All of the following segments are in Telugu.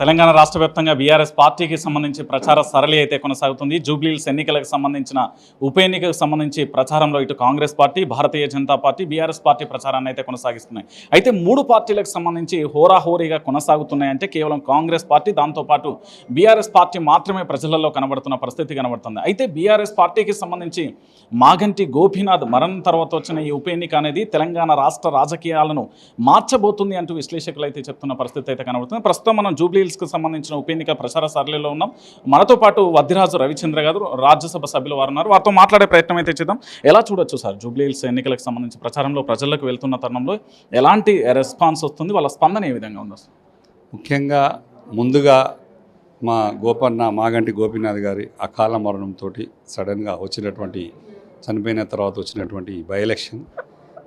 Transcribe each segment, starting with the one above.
తెలంగాణ రాష్ట్ర వ్యాప్తంగా బీఆర్ఎస్ పార్టీకి సంబంధించి ప్రచార సరళి అయితే కొనసాగుతుంది. జూబ్లీల్స్ ఎన్నికలకు సంబంధించిన ఉప ఎన్నికకు సంబంధించి ప్రచారంలో ఇటు Congress party Bharatiya Janata party BRS party ప్రచారాన్ని అయితే కొనసాగిస్తున్నాయి. అయితే మూడు పార్టీలకు సంబంధించి హోరాహోరీగా కొనసాగుతున్నాయంటే కేవలం కాంగ్రెస్ పార్టీ దాంతోపాటు బీఆర్ఎస్ పార్టీ మాత్రమే ప్రజలలో కనబడుతున్న పరిస్థితి కనబడుతుంది. అయితే బీఆర్ఎస్ పార్టీకి సంబంధించి మాగంటి గోపీనాథ్ మరణం తర్వాత వచ్చిన ఈ ఉప ఎన్నిక అనేది తెలంగాణ రాష్ట్ర రాజకీయాలను మార్చబోతుంది అంటూ విశ్లేషకులు అయితే చెప్తున్న పరిస్థితి అయితే కనబడుతుంది. ప్రస్తుతం మనం జూబ్లీహిల్స్కి సంబంధించిన ఉప ఎన్నిక ప్రచార సరళిలో ఉన్నాం. మనతో పాటు వద్దిరాజు రవిచంద్ర గారు రాజ్యసభ సభ్యులు వారు ఉన్నారు. వారితో మాట్లాడే ప్రయత్నం అయితే చేద్దాం. ఎలా చూడొచ్చు సార్ జూబ్లీహిల్స్ ఎన్నికలకు సంబంధించి ప్రచారంలో ప్రజలకు వెళ్తున్న తరుణంలో ఎలాంటి రెస్పాన్స్ వస్తుంది? వాళ్ళ స్పందన ఏ విధంగా ఉంది ముఖ్యంగా ముందుగా మా గోపన్న మాగంటి గోపీనాథ్ గారి అకాల మరణంతో సడన్గా వచ్చినటువంటి చనిపోయిన తర్వాత వచ్చినటువంటి బై ఎలక్షన్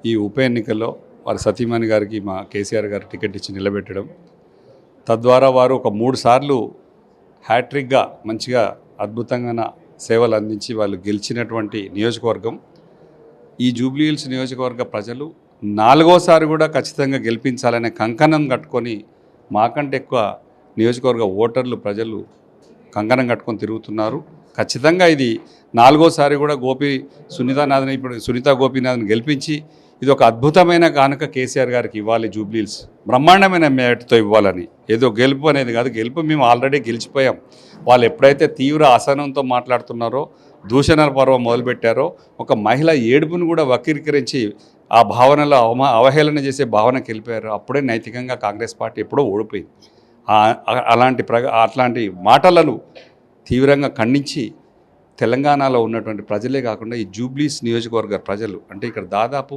ఈ ఉప ఎన్నికల్లో వారి సతీమణి గారికి మా కేసీఆర్ గారు టికెట్ ఇచ్చి నిలబెట్టడం తద్వారా వారు ఒక మూడు సార్లు హ్యాట్రిక్గా మంచిగా అద్భుతంగా సేవలు అందించి వాళ్ళు గెలిచినటువంటి నియోజకవర్గం. ఈ జూబ్లీహిల్స్ నియోజకవర్గ ప్రజలు నాలుగోసారి కూడా ఖచ్చితంగా గెలిపించాలనే కంకణం కట్టుకొని మాకంటే ఎక్కువ నియోజకవర్గ ఓటర్లు ప్రజలు కంకణం కట్టుకొని తిరుగుతున్నారు. ఖచ్చితంగా ఇది నాలుగోసారి కూడా గోపి సునీతానాథ్ని ఇప్పుడు సునీత గోపీనాథ్ని గెలిపించి ఇది ఒక అద్భుతమైన కానుక కేసీఆర్ గారికి ఇవ్వాలి జూబ్లీల్స్. బ్రహ్మాండమైన మేటతో ఇవ్వాలని. ఏదో గెలుపు అనేది కాదు. గెలుపు మేము ఆల్రెడీ గెలిచిపోయాం. వాళ్ళు ఎప్పుడైతే తీవ్ర అసహనంతో మాట్లాడుతున్నారో దూషణల పర్వం మొదలుపెట్టారో ఒక మహిళ ఏడుపును కూడా వక్రీకరించి ఆ భావనలో అవమా అవహేళన చేసే భావనకి వెళ్ళిపోయారు. అప్పుడే నైతికంగా కాంగ్రెస్ పార్టీ ఎప్పుడో ఓడిపోయింది. అలాంటి ప్రగ అట్లాంటి మాటలను తీవ్రంగా ఖండించి తెలంగాణలో ఉన్నటువంటి ప్రజలే కాకుండా ఈ జూబ్లీస్ నియోజకవర్గ ప్రజలు అంటే ఇక్కడ దాదాపు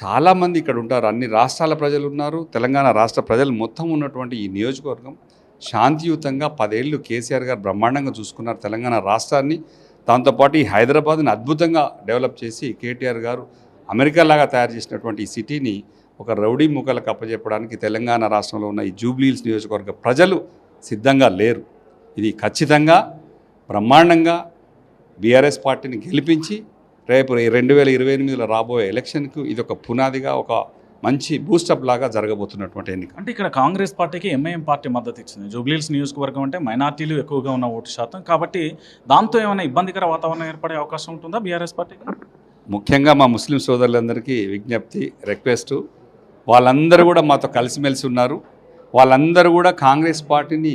చాలామంది ఇక్కడ ఉంటారు. అన్ని రాష్ట్రాల ప్రజలు ఉన్నారు. తెలంగాణ రాష్ట్ర ప్రజలు మొత్తం ఉన్నటువంటి ఈ నియోజకవర్గం శాంతియుతంగా పదేళ్ళు కేసీఆర్ గారు బ్రహ్మాండంగా చూసుకున్నారు తెలంగాణ రాష్ట్రాన్ని. దాంతోపాటు ఈ హైదరాబాద్ని అద్భుతంగా డెవలప్ చేసి కేటీఆర్ గారు అమెరికా లాగా తయారు చేసినటువంటి ఈ సిటీని ఒక రౌడీ ముఖాలకు అప్పచెప్పడానికి తెలంగాణ రాష్ట్రంలో ఉన్న ఈ జూబ్లీహిల్స్ నియోజకవర్గ ప్రజలు సిద్ధంగా లేరు. ఇది ఖచ్చితంగా బ్రహ్మాండంగా బీఆర్ఎస్ పార్టీని గెలిపించి రేపు రెండు వేల ఇరవై ఎనిమిదిలో రాబోయే ఎలక్షన్కు ఇది ఒక పునాదిగా ఒక మంచి బూస్టప్ లాగా జరగబోతున్నటువంటి ఎన్నిక. అంటే ఇక్కడ కాంగ్రెస్ పార్టీకి ఎంఐఎం పార్టీ మద్దతు ఇచ్చింది. జూబ్లీహిల్స్ నియోజకవర్గం అంటే మైనార్టీలు ఎక్కువగా ఉన్న ఓటు శాతం. కాబట్టి దాంతో ఏమైనా ఇబ్బందికర వాతావరణం ఏర్పడే అవకాశం ఉంటుందా బీఆర్ఎస్ పార్టీకి? ముఖ్యంగా మా ముస్లిం సోదరులందరికీ విజ్ఞప్తి రిక్వెస్ట్. వాళ్ళందరూ కూడా మాతో కలిసిమెలిసి ఉన్నారు. వాళ్ళందరూ కూడా కాంగ్రెస్ పార్టీని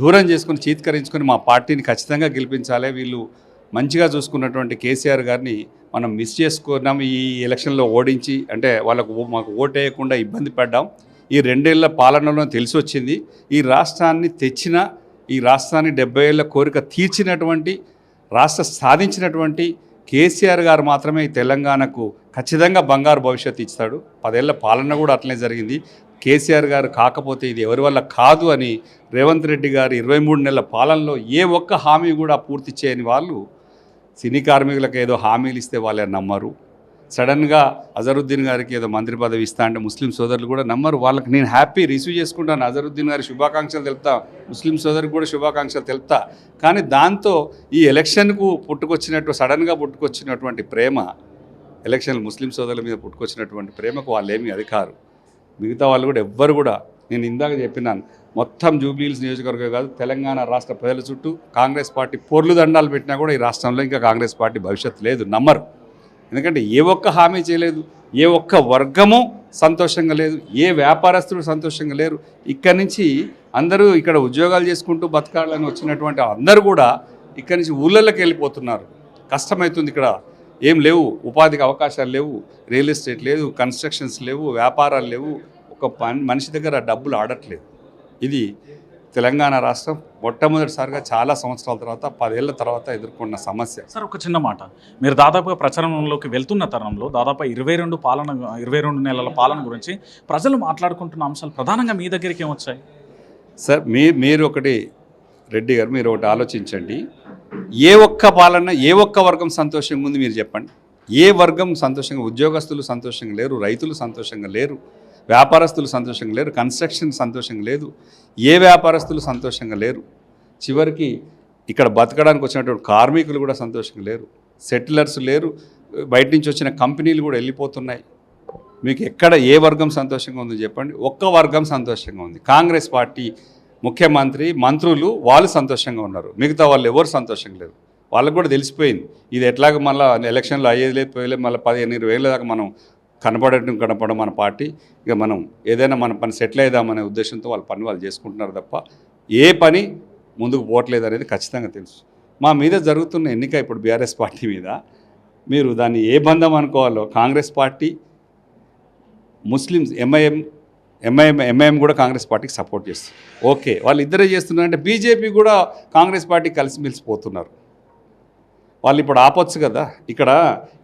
దూరం చేసుకుని చీత్కరించుకొని మా పార్టీని ఖచ్చితంగా గెలిపించాలి. వీళ్ళు మంచిగా చూసుకున్నటువంటి కేసీఆర్ గారిని మనం మిస్ చేసుకున్నాం. ఈ ఎలక్షన్లో ఓడించి అంటే వాళ్ళకు ఓ- మాకు ఓటేయకుండా ఇబ్బంది పడ్డాం. ఈ రెండేళ్ళ పాలనలో తెలిసి వచ్చింది ఈ రాష్ట్రాన్ని తెచ్చిన ఈ రాష్ట్రాన్ని డెబ్బై ఏళ్ళ కోరిక తీర్చినటువంటి రాష్ట్ర సాధించినటువంటి కేసీఆర్ గారు మాత్రమే తెలంగాణకు ఖచ్చితంగా బంగారు భవిష్యత్తు ఇస్తాడు. పదేళ్ళ పాలన కూడా అట్లనే జరిగింది. కేసీఆర్ గారు కాకపోతే ఇది ఎవరి వల్ల కాదు అని రేవంత్ రెడ్డి గారు ఇరవై మూడు నెలల పాలనలో ఏ ఒక్క హామీ కూడా పూర్తి చేయని వాళ్ళు సినీ కార్మికులకు ఏదో హామీలు ఇస్తే వాళ్ళే నమ్మరు. సడన్గా అజరుద్దీన్ గారికి ఏదో మంత్రి పదవి ఇస్తా అంటే ముస్లిం సోదరులు కూడా నమ్మరు. వాళ్ళకి నేను హ్యాపీ రిసీవ్ చేసుకుంటాను. అజరుద్దీన్ గారి శుభాకాంక్షలు తెలుపుతా. ముస్లిం సోదరికి కూడా శుభాకాంక్షలు తెలుపుతా. కానీ దాంతో ఈ ఎలక్షన్కు పుట్టుకొచ్చినట్టు సడన్గా పుట్టుకొచ్చినటువంటి ప్రేమ ఎలక్షన్ ముస్లిం సోదరుల మీద పుట్టుకొచ్చినటువంటి ప్రేమకు వాళ్ళు ఏమీ అధికారు. మిగతా వాళ్ళు కూడా ఎవ్వరు కూడా నేను ఇందాక చెప్పినాను మొత్తం జూబ్లీహిల్స్ నియోజకవర్గం కాదు తెలంగాణ రాష్ట్ర ప్రజల చుట్టూ కాంగ్రెస్ పార్టీ పొర్లు దండాలు పెట్టినా కూడా ఈ రాష్ట్రంలో ఇంకా కాంగ్రెస్ పార్టీ భవిష్యత్తు లేదు నమ్మరు. ఎందుకంటే ఏ ఒక్క హామీ చేయలేదు ఏ ఒక్క వర్గము సంతోషంగా లేదు ఏ వ్యాపారస్తుడు సంతోషంగా లేరు. ఇక్కడ నుంచి అందరూ ఇక్కడ ఉద్యోగాలు చేసుకుంటూ బతకాలని వచ్చినటువంటి అందరూ కూడా ఇక్కడి నుంచి ఊళ్ళలోకి వెళ్ళిపోతున్నారు. కష్టమవుతుంది ఇక్కడ. ఏం లేవు ఉపాధికి అవకాశాలు లేవు రియల్ ఎస్టేట్ లేదు కన్స్ట్రక్షన్స్ లేవు వ్యాపారాలు లేవు. ఒక పని మనిషి దగ్గర డబ్బులు ఆడట్లేదు. ఇది తెలంగాణ రాష్ట్రం మొట్టమొదటిసారిగా చాలా సంవత్సరాల తర్వాత పదేళ్ళ తర్వాత ఎదుర్కొన్న సమస్య. సార్ ఒక చిన్న మాట. మీరు దాదాపుగా ప్రచారంలోకి వెళ్తున్న తరుణంలో దాదాపు ఇరవై రెండు పాలన ఇరవై రెండు నెలల పాలన గురించి ప్రజలు మాట్లాడుకుంటున్న అంశాలు ప్రధానంగా మీ దగ్గరికి ఏమొచ్చాయి సార్ మీ మీరు ఒకటి రెడ్డి గారు మీరు ఒకటి ఆలోచించండి. ఏ ఒక్క పాలన ఏ ఒక్క వర్గం సంతోషంగా ఉంది మీరు చెప్పండి. ఏ వర్గం సంతోషంగా ఉద్యోగస్తులు సంతోషంగా లేరు రైతులు సంతోషంగా లేరు వ్యాపారస్తులు సంతోషంగా లేరు కన్స్ట్రక్షన్ సంతోషంగా లేదు. ఏ వ్యాపారస్తులు సంతోషంగా లేరు? చివరికి ఇక్కడ బతకడానికి వచ్చినటువంటి కార్మికులు కూడా సంతోషంగా లేరు. సెటిలర్స్ లేరు. బయట నుంచి వచ్చిన కంపెనీలు కూడా వెళ్ళిపోతున్నాయి. మీకు ఎక్కడ ఏ వర్గం సంతోషంగా ఉందో చెప్పండి. ఒక్క వర్గం సంతోషంగా ఉంది. కాంగ్రెస్ పార్టీ ముఖ్యమంత్రి మంత్రులు వాళ్ళు సంతోషంగా ఉన్నారు. మిగతా వాళ్ళు ఎవరు సంతోషంగా లేరు? వాళ్ళకు కూడా తెలిసిపోయింది. ఇది ఎట్లాగ మళ్ళీ ఎలక్షన్లో అయ్యేది లేదు పోయలేదు మళ్ళీ పదిహేను ఇరవై ఏళ్ళ దాకా మనం కనపడటం కనపడడం మన పార్టీ. ఇక మనం ఏదైనా మన పని సెటిల్ అయిదామనే ఉద్దేశంతో వాళ్ళ పని వాళ్ళు చేసుకుంటున్నారు తప్ప ఏ పని ముందుకు పోవట్లేదు అనేది ఖచ్చితంగా తెలుసు. మా మీద జరుగుతున్న ఎన్నిక ఇప్పుడు బీఆర్ఎస్ పార్టీ మీద. మీరు దాన్ని ఏ బంధం అనుకోవాలో Congress party muslims MIM MIM MIM కూడా కాంగ్రెస్ పార్టీకి సపోర్ట్ చేస్తుంది. ఓకే వాళ్ళు ఇద్దరే చేస్తున్నారంటే బీజేపీ కూడా కాంగ్రెస్ పార్టీ కలిసిమెలిసి పోతున్నారు. వాళ్ళు ఇప్పుడు ఆపొచ్చు కదా. ఇక్కడ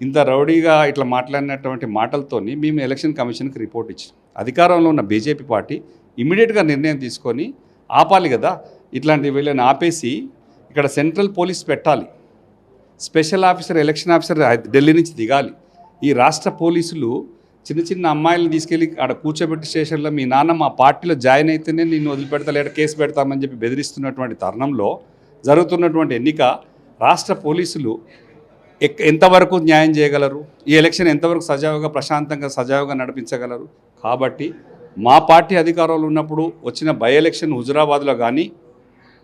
ఇంత రౌడీగా ఇట్లా మాట్లాడినటువంటి మాటలతోని మేము ఎలక్షన్ కమిషన్కి రిపోర్ట్ ఇచ్చాం. అధికారంలో ఉన్న బీజేపీ పార్టీ ఇమీడియట్గా నిర్ణయం తీసుకొని ఆపాలి కదా. ఇట్లాంటి వీళ్ళని ఆపేసి ఇక్కడ సెంట్రల్ పోలీస్ పెట్టాలి. Special officer election officer Delhi నుంచి దిగాలి. ఈ రాష్ట్ర పోలీసులు చిన్న చిన్న అమ్మాయిలను తీసుకెళ్ళి ఆడ కూర్చోబెట్టి స్టేషన్లో మీ నాన్న మా పార్టీలో జాయిన్ అయితేనే నేను వదిలిపెడతా లేదా కేసు పెడతామని చెప్పి బెదిరిస్తున్నటువంటి తరుణంలో జరుగుతున్నటువంటి ఎన్నిక రాష్ట్ర పోలీసులు ఎక్ ఎంతవరకు న్యాయం చేయగలరు? ఈ ఎలక్షన్ ఎంతవరకు సజావుగా ప్రశాంతంగా సజావుగా నడిపించగలరు? కాబట్టి మా పార్టీ అధికారంలో ఉన్నప్పుడు వచ్చిన బై ఎలక్షన్ హుజురాబాద్లో కానీ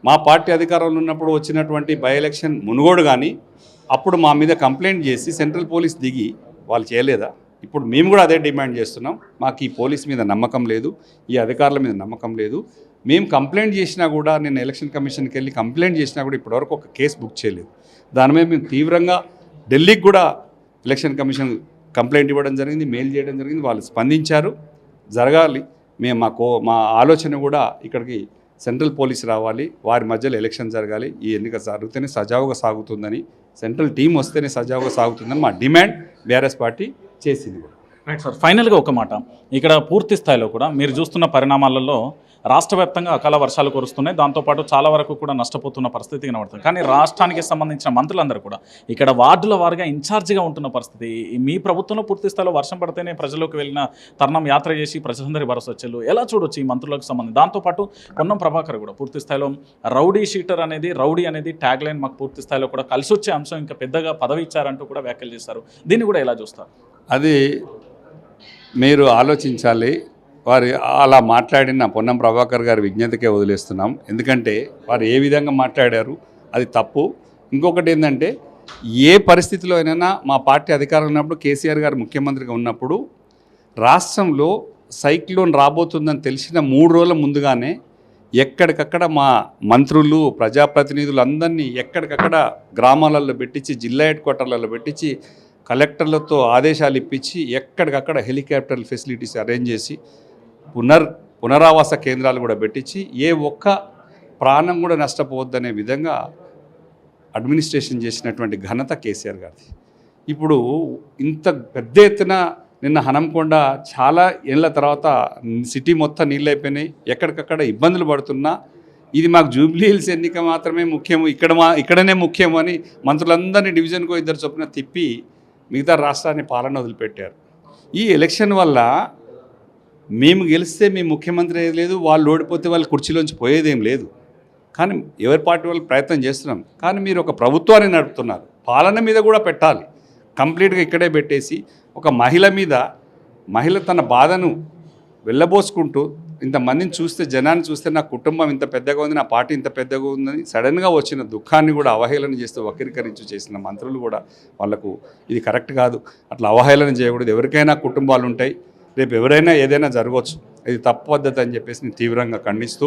మా పార్టీ అధికారంలో ఉన్నప్పుడు వచ్చినటువంటి బై ఎలక్షన్ మునుగోడు కానీ అప్పుడు మా మీద కంప్లైంట్ చేసి సెంట్రల్ పోలీస్ దిగి వాళ్ళు చేయలేదా? ఇప్పుడు మేము కూడా అదే డిమాండ్ చేస్తున్నాం. మాకు ఈ పోలీస్ మీద నమ్మకం లేదు ఈ అధికారుల మీద నమ్మకం లేదు. మేము కంప్లైంట్ చేసినా కూడా నేను ఎలక్షన్ కమిషన్కి వెళ్ళి కంప్లైంట్ చేసినా కూడా ఇప్పటివరకు ఒక కేసు బుక్ చేయలేదు. దాని మీద మేము తీవ్రంగా ఢిల్లీకి కూడా ఎలక్షన్ కమిషన్ కంప్లైంట్ ఇవ్వడం జరిగింది మెయిల్ చేయడం జరిగింది వాళ్ళు స్పందించారు. జరగాలి. మేము మా కో మా ఆలోచన కూడా ఇక్కడికి సెంట్రల్ పోలీస్ రావాలి. వారి మధ్యలో ఎలక్షన్ జరగాలి. ఈ ఎన్నిక జరిగితేనే సజావుగా సాగుతుందని సెంట్రల్ టీం వస్తేనే సజావుగా సాగుతుందని మా డిమాండ్ బీఆర్ఎస్ పార్టీ చేసింది. కూడా రైట్ సార్ ఫైనల్గా ఒక మాట. ఇక్కడ పూర్తి స్థాయిలో కూడా మీరు చూస్తున్న పరిణామాలలో రాష్ట్ర వ్యాప్తంగా అకాల వర్షాలు కురుస్తున్నాయి. దాంతోపాటు చాలా వరకు కూడా నష్టపోతున్న పరిస్థితి కనబడుతుంది. కానీ రాష్ట్రానికి సంబంధించిన మంత్రులందరూ కూడా ఇక్కడ వార్డుల వారిగా ఇన్ఛార్జిగా ఉంటున్న పరిస్థితి. మీ ప్రభుత్వంలో పూర్తి స్థాయిలో వర్షం పడితేనే ప్రజలకు వెళ్ళిన తరుణం యాత్ర చేసి ప్రజలందరి భరోసా వచ్చేళ్ళు. ఎలా చూడొచ్చు ఈ మంత్రులకు సంబంధించి? దాంతోపాటు పొన్నం ప్రభాకర్ కూడా పూర్తి స్థాయిలో రౌడీ షీటర్ అనేది రౌడీ అనేది ట్యాగ్ లైన్ మాకు పూర్తి స్థాయిలో కూడా కలిసి వచ్చే అంశం. ఇంకా పెద్దగా పదవి ఇచ్చారంటూ కూడా వ్యాఖ్యలు చేస్తారు దీన్ని కూడా ఎలా చూస్తారు? అది మీరు ఆలోచించాలి. వారు అలా మాట్లాడిన పొన్నం ప్రభాకర్ గారి విజ్ఞతకే వదిలేస్తున్నాం. ఎందుకంటే వారు ఏ విధంగా మాట్లాడారు అది తప్పు. ఇంకొకటి ఏంటంటే ఏ పరిస్థితిలో అయినా మా పార్టీ అధికారం ఉన్నప్పుడు కేసీఆర్ గారు ముఖ్యమంత్రిగా ఉన్నప్పుడు రాష్ట్రంలో సైక్లోన్ రాబోతుందని తెలిసిన మూడు రోజుల ముందుగానే ఎక్కడికక్కడ మా మంత్రులు ప్రజాప్రతినిధులు అందరినీ ఎక్కడికక్కడ గ్రామాలలో పెట్టించి జిల్లా హెడ్ క్వార్టర్లలో పెట్టించి కలెక్టర్లతో ఆదేశాలు ఇప్పించి ఎక్కడికక్కడ హెలికాప్టర్ ఫెసిలిటీస్ అరేంజ్ చేసి పునర్ పునరావాస కేంద్రాలు కూడా పెట్టించి ఏ ఒక్క ప్రాణం కూడా నష్టపోవద్దనే విధంగా అడ్మినిస్ట్రేషన్ చేసినటువంటి ఘనత కేసీఆర్ గారిది. ఇప్పుడు ఇంత పెద్ద ఎత్తున నిన్న హనంకొండ చాలా ఏళ్ళ తర్వాత సిటీ మొత్తం నీళ్ళు అయిపోయినాయి ఎక్కడికక్కడ ఇబ్బందులు పడుతున్నా. ఇది మాకు జూబ్లీ హిల్స్ ఎన్నిక మాత్రమే ముఖ్యము. ఇక్కడ మా ఇక్కడనే ముఖ్యం అని మంత్రులందరినీ డివిజన్కో ఇద్దరు చొప్పున తిప్పి మిగతా రాష్ట్రాన్ని పాలన వదిలిపెట్టారు. ఈ ఎలక్షన్ వల్ల మేము గెలిస్తే మీ ముఖ్యమంత్రి ఏది లేదు వాళ్ళు ఓడిపోతే వాళ్ళ కుర్చీలోంచి పోయేదేం లేదు. కానీ ఎవరి పార్టీ వాళ్ళు ప్రయత్నం చేస్తున్నాం. కానీ మీరు ఒక ప్రభుత్వాన్ని నడుపుతున్నారు. పాలన మీద కూడా పెట్టాలి. కంప్లీట్గా ఇక్కడే పెట్టేసి ఒక మహిళ మీద మహిళ తన బాధను వెళ్ళబోసుకుంటూ ఇంతమందిని చూస్తే జనాన్ని చూస్తే నా కుటుంబం ఇంత పెద్దగా ఉంది నా పార్టీ ఇంత పెద్దగా ఉందని సడన్గా వచ్చిన దుఃఖాన్ని కూడా అవహేళన చేస్తూ వక్రీకరించి చేసిన మంత్రులు కూడా వాళ్ళకు ఇది కరెక్ట్ కాదు. అట్లా అవహేళన చేయకూడదు. ఎవరికైనా కుటుంబాలు ఉంటాయి రేపు ఎవరైనా ఏదైనా జరగవచ్చు. ఇది తప్పు పద్ధతి అని చెప్పేసి నేను తీవ్రంగా ఖండిస్తూ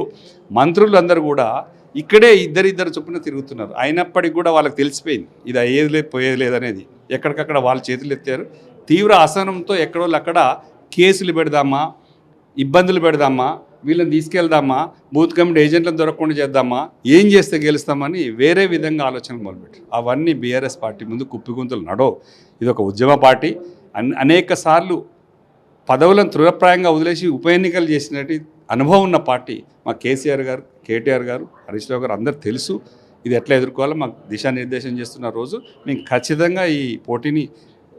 మంత్రులందరూ కూడా ఇక్కడే ఇద్దరిద్దరు చొప్పున తిరుగుతున్నారు. అయినప్పటికీ కూడా వాళ్ళకి తెలిసిపోయింది. ఇది అయ్యేది లేదు పోయేది లేదనేది ఎక్కడికక్కడ వాళ్ళ చేతులు ఎత్తారు. తీవ్ర అసహనంతో ఎక్కడో అక్కడ కేసులు పెడదామా ఇబ్బందులు పెడదామా వీళ్ళని తీసుకెళ్దామా బూత్ కమిటీ ఏజెంట్లను దొరకకుండా చేద్దామా ఏం చేస్తే గెలుస్తామని వేరే విధంగా ఆలోచనలు మొదలుపెట్టారు. అవన్నీ బీఆర్ఎస్ పార్టీ ముందు కుప్పిగుంతలు నడో ఇది ఒక ఉద్యమ పార్టీ. అనేక సార్లు పదవులను తృఢప్రాయంగా వదిలేసి ఉప ఎన్నికలు చేసినట్టు అనుభవం ఉన్న పార్టీ మా కేసీఆర్ గారు కేటీఆర్ గారు హరీష్ రావు గారు అందరు తెలుసు. ఇది ఎట్లా ఎదుర్కోవాలో మాకు దిశానిర్దేశం చేస్తున్న రోజు. మేము ఖచ్చితంగా ఈ పోటీని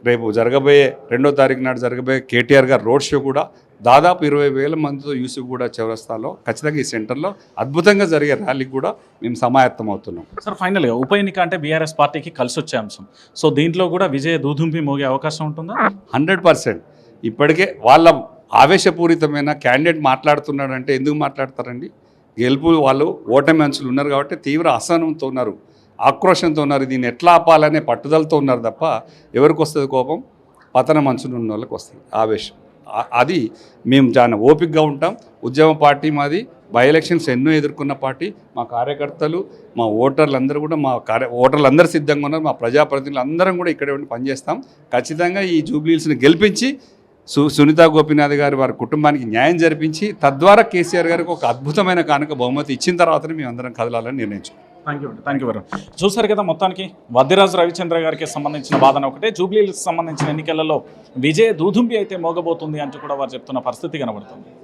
రేపు జరగబోయే రెండో తారీఖు నాడు జరగబోయే కేటీఆర్ గారు రోడ్ షో కూడా దాదాపు ఇరవై వేల మందితో యూసుఫ్ కూడా చౌరస్తాలో ఖచ్చితంగా ఈ సెంటర్లో అద్భుతంగా జరిగే ర్యాలీకి కూడా మేము సమాయత్తం అవుతున్నాం. సార్ ఫైనల్గా ఉప ఎన్నిక అంటే బీఆర్ఎస్ పార్టీకి కలిసి వచ్చే అంశం. సో దీంట్లో కూడా విజయ దూదుంపి మోగే అవకాశం ఉంటుందా? Hundred percent. ఇప్పటికే వాళ్ళ ఆవేశపూరితమైన క్యాండిడేట్ మాట్లాడుతున్నాడంటే ఎందుకు మాట్లాడతారండి? గెలుపు వాళ్ళు ఓటమి అంచులు ఉన్నారు కాబట్టి తీవ్ర అసహనంతో ఉన్నారు ఆక్రోషంతో ఉన్నారు. దీన్ని ఎట్లా ఆపాలనే పట్టుదలతో ఉన్నారు తప్ప ఎవరికి వస్తుంది కోపం? పతన మనసులు ఉన్న వాళ్ళకి వస్తుంది ఆవేశం. అది మేము చాలా ఓపికగా ఉంటాం. ఉద్యమ పార్టీ మాది బై ఎలక్షన్స్ ఎన్నో ఎదుర్కొన్న పార్టీ. మా కార్యకర్తలు మా ఓటర్లు అందరూ కూడా మా కార్య ఓటర్లందరూ సిద్ధంగా ఉన్నారు. మా ప్రజాప్రతినిధులు అందరం కూడా ఇక్కడ ఉండి పనిచేస్తాం. ఖచ్చితంగా ఈ జూబ్లీస్ని గెలిపించి సు సునీతా గోపీనాథ్ గారి వారి కుటుంబానికి న్యాయం జరిపించి తద్వారా కేసీఆర్ గారికి ఒక అద్భుతమైన కానుక బహుమతి ఇచ్చిన తర్వాతనే మేము అందరం కదలాలని నిర్ణయించుకున్నాం థ్యాంక్ యూ థ్యాంక్ యూ చూసారు కదా మొత్తానికి వద్దిరాజు రవిచంద్ర గారికి సంబంధించిన వాదన ఒకటే. జూబ్లీలకు సంబంధించిన ఎన్నికలలో విజయ దూదుంబి అయితే మోగబోతుంది అంటూ కూడా వారు చెప్తున్న పరిస్థితి కనబడుతుంది.